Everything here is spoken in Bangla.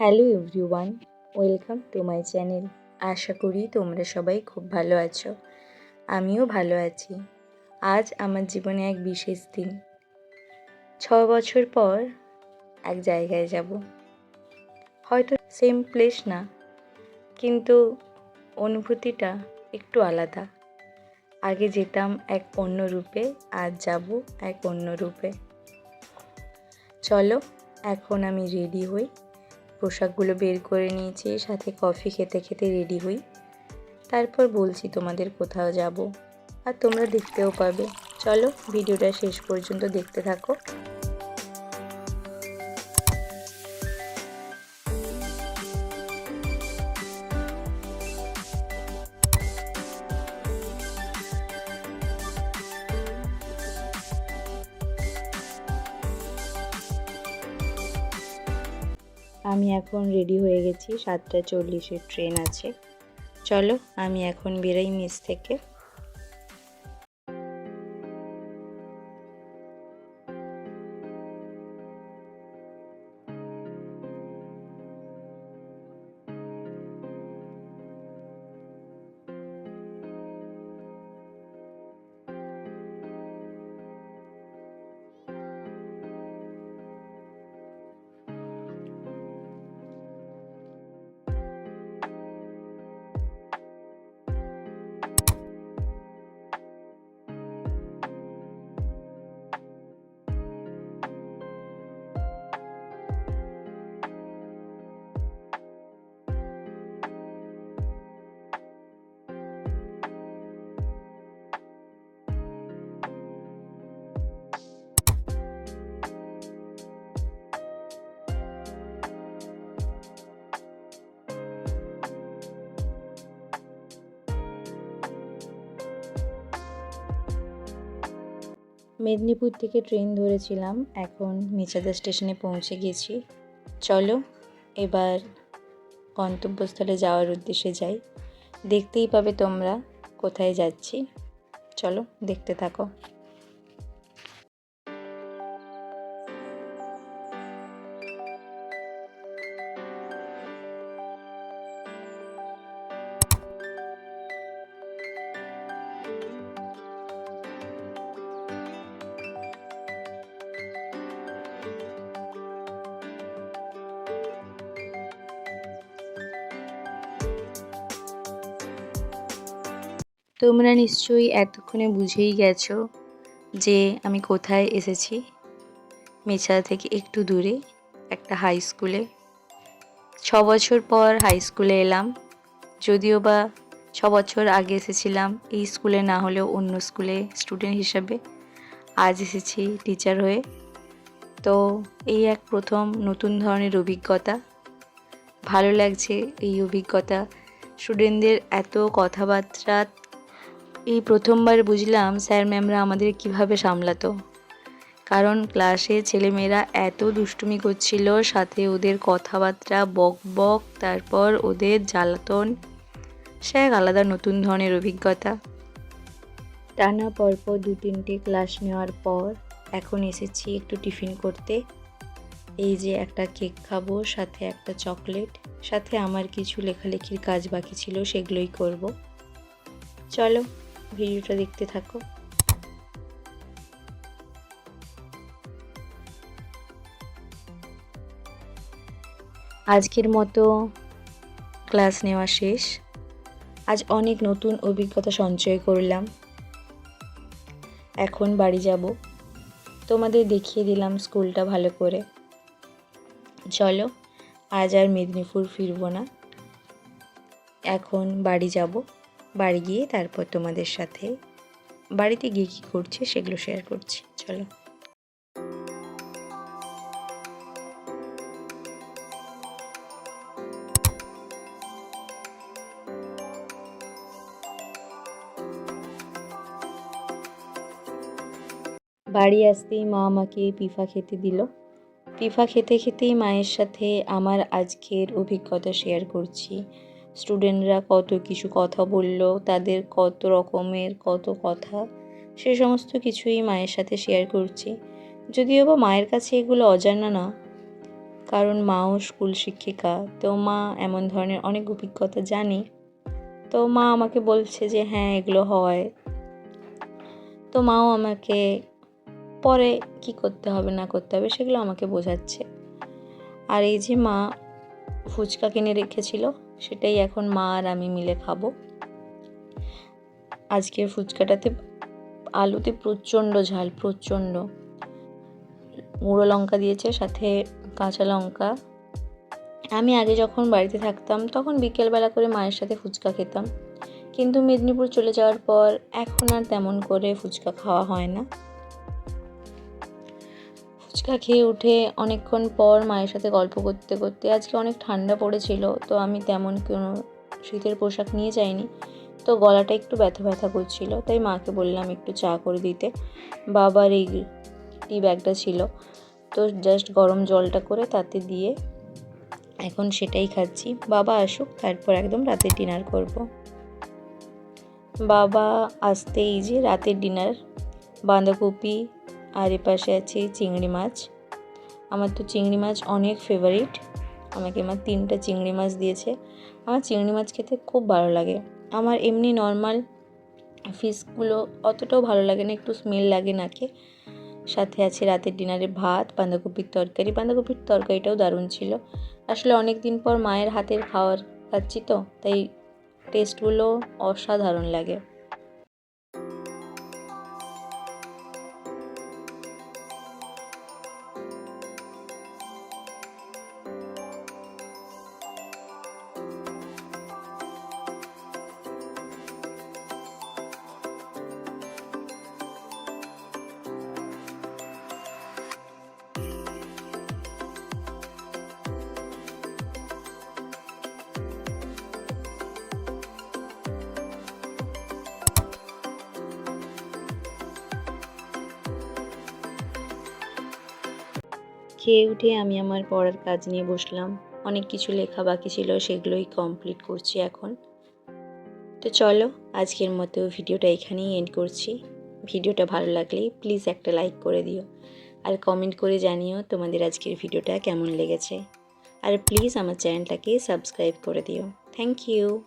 Hello everyone, welcome to my channel. আশা করি তোমরা সবাই খুব ভালো আছো। আমিও ভালো আছি। আজ আমার জীবনে এক বিশেষ দিন। ছ বছর পর এক জায়গায় যাব। হয়তো সেম প্লেস না, কিন্তু অনুভূতিটা একটু আলাদা। আগে যেতাম এক অন্য রূপে, আজ যাব এক অন্য রূপে। চলো, এখন আমি রেডি হই। পোশাকগুলো বের করে নিয়েছি, সাথে কফি খেতে খেতে রেডি হই। তারপর বলছি তোমাদের কোথাও যাব, আর তোমরা দেখতেও পাবে। চলো ভিডিওটা শেষ পর্যন্ত দেখতে থাকো। আমি এখন রেডি হয়ে গেছি, সাতটা চল্লিশের ট্রেন আছে। চলো, আমি এখন বেরোই মেস থেকে। মেদিনীপুর থেকে ট্রেন ধরেছিলাম, এখন মেচাদা স্টেশনে পৌঁছে গেছি। চলো, এবার গন্তব্যস্থলে যাওয়ার উদ্দেশ্যে যাই। দেখতেই পাবে তোমরা কোথায় যাচ্ছি। চলো, দেখতে থাকো। তোমরা নিশ্চয়ই এতক্ষণে বুঝেই গেছো যে আমি কোথায় এসেছি। মেছাদা থেকে একটু দূরে, একটা হাই স্কুলে ছ বছর পর হাই স্কুলে এলাম। যদিও বা ছ বছর আগে এসেছিলাম, এই স্কুলে না হলেও অন্য স্কুলে স্টুডেন্ট হিসাবে। আজ এসেছি টিচার হয়ে। তো এই এক প্রথম নতুন ধরনের অভিজ্ঞতা। ভালো লাগছে এই অভিজ্ঞতা। স্টুডেন্টদের এত কথাবার্তা এই প্রথমবার বুঝলাম স্যার ম্যামরা আমাদের কীভাবে সামলাতো। কারণ ক্লাসে ছেলেমেয়েরা এত দুষ্টুমি করছিল, সাথে ওদের কথাবার্তা বক বক, তারপর ওদের জ্বালাতন। সে এক আলাদা নতুন ধরনের অভিজ্ঞতা। টানা পরপর দু তিনটে ক্লাস নেওয়ার পর এখন এসেছি একটু টিফিন করতে। এই যে একটা কেক খাব, সাথে একটা চকলেট, সাথে আমার কিছু লেখালেখির কাজ বাকি ছিল, সেগুলোই করব। চলো। ভিডিওটা দেখতে থাকো। আজকের মতো ক্লাস নেওয়া শেষ। আজ অনেক নতুন অভিজ্ঞতা সঞ্চয় করলাম। এখন বাড়ি যাব। তোমাদের দেখিয়ে দিলাম স্কুলটা ভালো করে। চলো, আজ আর মেদিনীপুর ফিরবো না। এখন বাড়ি যাব। বাড়ি গিয়ে তারপর তোমাদের সাথে বাড়িতে গিয়ে কী করছে সেগুলো শেয়ার করছি, চলো। বাড়ি আসতেই মা আমাকে পিফা খেতে দিল। পিফা খেতে খেতেই মায়ের সাথে আমার আজকের অভিজ্ঞতা শেয়ার করছি। স্টুডেন্টরা কত কিছু কথা বলল, তাদের কত রকমের কত কথা, সে সমস্ত কিছুই মায়ের সাথে শেয়ার করছি। যদিও বা মায়ের কাছে এগুলো অজানা না, কারণ মাও স্কুল শিক্ষিকা, তো মা এমন ধরনের অনেক অভিজ্ঞতা জানে। তো মা আমাকে বলছে যে হ্যাঁ এগুলো হয়। তো মাও আমাকে পরে কি করতে হবে, না করতে হবে, সেগুলো আমাকে বোঝাচ্ছে। আর এই যে মা ফুচকা কিনে রেখেছিল সেটাই এখন মা আর আমি মিলে খাব। আজকের ফুচকাটাতে আলুতে প্রচণ্ড ঝাল, প্রচণ্ড। গুঁড়ো লঙ্কা দিয়েছে, সাথে কাঁচা লঙ্কা। আমি আগে যখন বাড়িতে থাকতাম, তখন বিকেলবেলা করে মায়ের সাথে ফুচকা খেতাম। কিন্তু মেদিনীপুর চলে যাওয়ার পর এখন আর তেমন করে ফুচকা খাওয়া হয় না। ফুচকা খেয়ে উঠে অনেকক্ষণ পর মায়ের সাথে গল্প করতে করতে আজকে অনেক ঠান্ডা পড়েছিল, তো আমি তেমন কোনো শীতের পোশাক নিয়ে যাইনি। তো গলাটা একটু ব্যথা ব্যথা করছিল, তাই মাকে বললাম একটু চা করে দিতে। বাবার এই টি ব্যাগটা ছিল, তো জাস্ট গরম জলটা করে তাতে দিয়ে এখন সেটাই খাচ্ছি। বাবা আসুক, তারপর একদম রাতের ডিনার করব। বাবা আসতে এই যে রাতের ডিনার বাঁধাকপি আর এপাশে আছে চিংড়ি মাছ। আমার তো চিংড়ি মাছ অনেক ফেভারিট আমাকে আমার তিনটা চিংড়ি মাছ দিয়েছে। আমার চিংড়ি মাছ খেতে খুব ভালো লাগে। আমার এমনি নর্মাল ফিশগুলো অতটাও ভালো লাগে না, একটু স্মেল লাগে নাকে। সাথে আছে রাতের ডিনারে ভাত, বাঁধাকপির তরকারি। বাঁধাকপির তরকারিটাও দারুণ ছিল। আসলে অনেক দিন পর মায়ের হাতের খাওয়ার খাচ্ছি তো, তাই টেস্টগুলো অসাধারণ লাগে। খেয়ে উঠে আমি আমার পড়ার কাজ নিয়ে বসলাম। অনেক কিছু লেখা বাকি ছিল, সেগুলোই কমপ্লিট করছি এখন। তো চলো, আজকের মতো ভিডিওটা এখানেই এন্ড করছি। ভিডিওটা ভালো লাগলে প্লিজ একটা লাইক করে দিও। আর কমেন্ট করে জানিও তোমাদের আজকের ভিডিওটা কেমন লেগেছে। আর প্লিজ আমার চ্যানেলটাকে সাবস্ক্রাইব করে দিও। Thank you